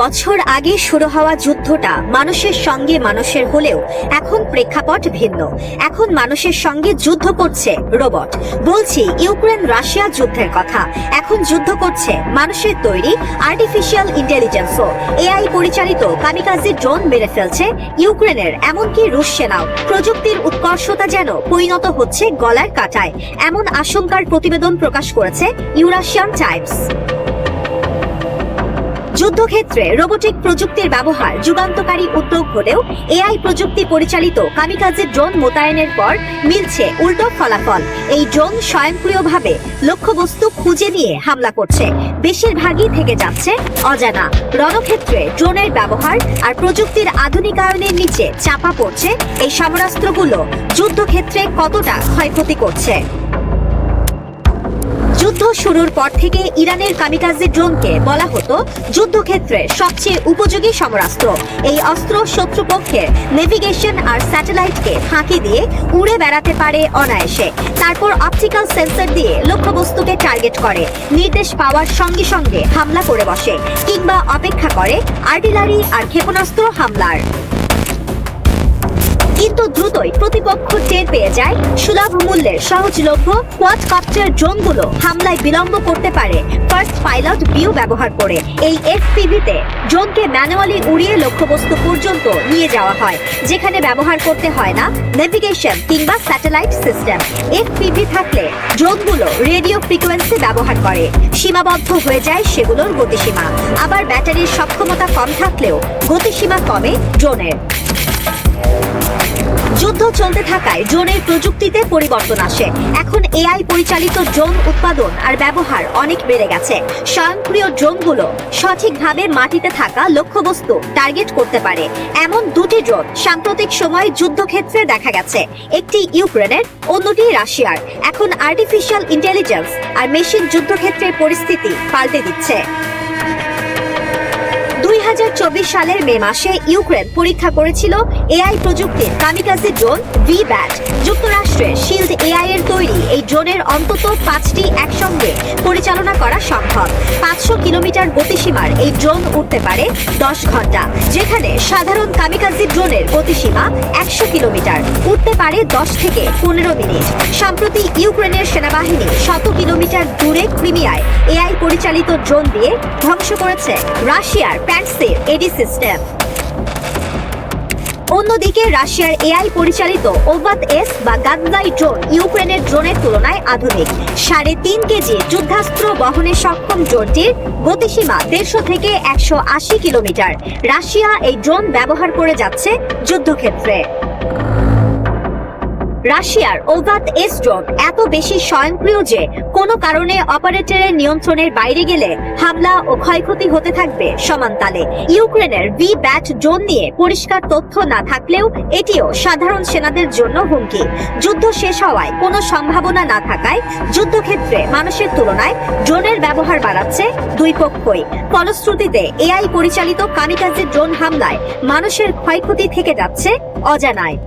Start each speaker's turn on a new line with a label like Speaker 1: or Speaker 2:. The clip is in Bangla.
Speaker 1: বছর আগে শুরু হওয়া যুদ্ধটা মানুষের সঙ্গে মানুষের হলেও এখন প্রেক্ষাপট ভিন্ন। এখন মানুষের সঙ্গে যুদ্ধ করছে রোবট। বলছি, ইউক্রেন রাশিয়া যুদ্ধের কথা। এখন যুদ্ধ করছে মানুষের তৈরি আর্টিফিশিয়াল ইন্টেলিজেন্সও এআই পরিচালিত কামিকাজি ড্রোন মেরে ফেলছে ইউক্রেনের। এমনকি রুশ সেনাও। প্রযুক্তির উৎকর্ষতা যেন পরিণত হচ্ছে গলার কাটায়, এমন আশঙ্কার প্রতিবেদন প্রকাশ করেছে ইউরাশিয়ান টাইমস। যুদ্ধক্ষেত্রে রোবোটিক প্রযুক্তির ব্যবহার যুগান্তকারী উদ্যোগ হলেও এআই প্রযুক্তি পরিচালিত কামিকাজে ড্রোন মোতায়েনের পর মিলছে উল্টো ফলাফল। এই ড্রোন স্বয়ংক্রিয়ভাবে লক্ষ্যবস্তু খুঁজে নিয়ে হামলা করছে। বেশিরভাগই থেকে যাচ্ছে অজানা। রণক্ষেত্রে ড্রোনের ব্যবহার আর প্রযুক্তির আধুনিকায়নের নিচে চাপা পড়ছে এই সমরাস্ত্রগুলো। যুদ্ধক্ষেত্রে কতটা ক্ষয়ক্ষতি করছে? যুদ্ধ শুরুর পর থেকে ইরানের কামিকাজি ড্রোনকে বলা হতো যুদ্ধক্ষেত্রে সবচেয়ে উপযোগী সমরাস্ত্র। এই অস্ত্র শত্রুপক্ষের নেভিগেশন আর স্যাটেলাইটকে ফাঁকি দিয়ে উড়ে বেড়াতে পারে অনায়াসে। তারপর অপটিক্যাল সেন্সর দিয়ে লক্ষ্যবস্তুকে টার্গেট করে। নির্দেশ পাওয়ার সঙ্গে সঙ্গে হামলা করে বসে কিংবা অপেক্ষা করে আর্টিলারি আর ক্ষেপণাস্ত্র হামলার। কিন্তু দ্রুতই প্রতিপক্ষ টের পেয়ে যায়। সুলভ মূল্যের সহজলভ্য কোয়াডকপ্টার ড্রোনগুলো হামলায় বিলম্ব করতে পারে। ফার্স্ট পাইলট ভিউ ব্যবহার করে এই এফপিভিতে ড্রোনকে ম্যানুয়ালি উড়িয়ে লক্ষ্যবস্তু পর্যন্ত নিয়ে যাওয়া হয়, যেখানে ব্যবহার করতে হয় না নেভিগেশন কিংবা স্যাটেলাইট সিস্টেম এফপিভি থাকলে ড্রোনগুলো রেডিও ফ্রিকোয়েন্সি ব্যবহার করে, সীমাবদ্ধ হয়ে যায় সেগুলোর গতিসীমা। আবার ব্যাটারির সক্ষমতা কম থাকলেও গতিসীমা কমে ড্রোনের। যুদ্ধ চলতে থাকায় ড্রোনের প্রযুক্তিতে পরিবর্তন আসে। এখন এআই পরিচালিত ড্রোন উৎপাদন আর ব্যবহার অনেক বেড়ে গেছে। স্বয়ংক্রিয় ড্রোনগুলো সঠিকভাবে মাটিতে থাকা লক্ষ্যবস্তু টার্গেট করতে পারে। এমন দুটি ড্রোন সাম্প্রতিক সময় যুদ্ধক্ষেত্রে দেখা গেছে। একটি ইউক্রেনের, অন্যটি রাশিয়ার। এখন আর্টিফিশিয়াল ইন্টেলিজেন্স আর মেশিন যুদ্ধক্ষেত্রের পরিস্থিতি পাল্টে দিচ্ছে। দুই হাজার চব্বিশ সালের মে মাসে ইউক্রেন পরীক্ষা করেছিল এআই প্রযুক্তির কামিকাজি ড্রোন ভি ব্যাট যুক্তরাষ্ট্রের শিল্ড এআই এর তৈরি এই ড্রোনের অন্তত পাঁচটি একসঙ্গে পরিচালনা করা সম্ভব। পাঁচশো কিলোমিটার গতিসীমার এই ড্রোন উঠতে পারে দশ ঘণ্টা, যেখানে সাধারণ কামিকাজি ড্রোনের গতিসীমা একশো কিলোমিটার। উঠতে পারে দশ থেকে পনেরো মিনিট। সম্প্রতি ইউক্রেনের সেনাবাহিনী শত কিলোমিটার দূরে ক্রিমিয়ায় এআই পরিচালিত ড্রোন দিয়ে ধ্বংস করেছে রাশিয়ার প্যান্সের এডি সিস্টেম। অন্যদিকে রাশিয়ার এআই পরিচালিত ওভাত এস বা গাদ্দাই ড্রোন ইউক্রেনের ড্রোনের তুলনায় আধুনিক। সাড়ে তিন কেজি যুদ্ধাস্ত্র বহনে সক্ষম ড্রোনটির গতিসীমা দেড়শো থেকে একশো আশি কিলোমিটার। রাশিয়া এই ড্রোন ব্যবহার করে যাচ্ছে যুদ্ধক্ষেত্রে। রাশিয়ার ওভাত এস ড্রোন এত বেশি স্বয়ংক্রিয় যে কোনো কারণে অপারেটরের নিয়ন্ত্রণের বাইরে গেলে হামলা ও ক্ষয়ক্ষতি হতে থাকবে সমানতালে ইউক্রেনের ভি ব্যাট ড্রোন নিয়ে পরিষ্কার তথ্য না থাকলেও এটিও সাধারণ সেনাদের জন্য হুমকি। যুদ্ধ শেষ হওয়ায় কোনো সম্ভাবনা না থাকায় যুদ্ধক্ষেত্রে মানুষের তুলনায় ড্রোনের ব্যবহার বাড়াচ্ছে দুই পক্ষই। ফলশ্রুতিতে এআই পরিচালিত কামিকাজে ড্রোন হামলায় মানুষের ক্ষয়ক্ষতি থেকে যাচ্ছে অজানায়।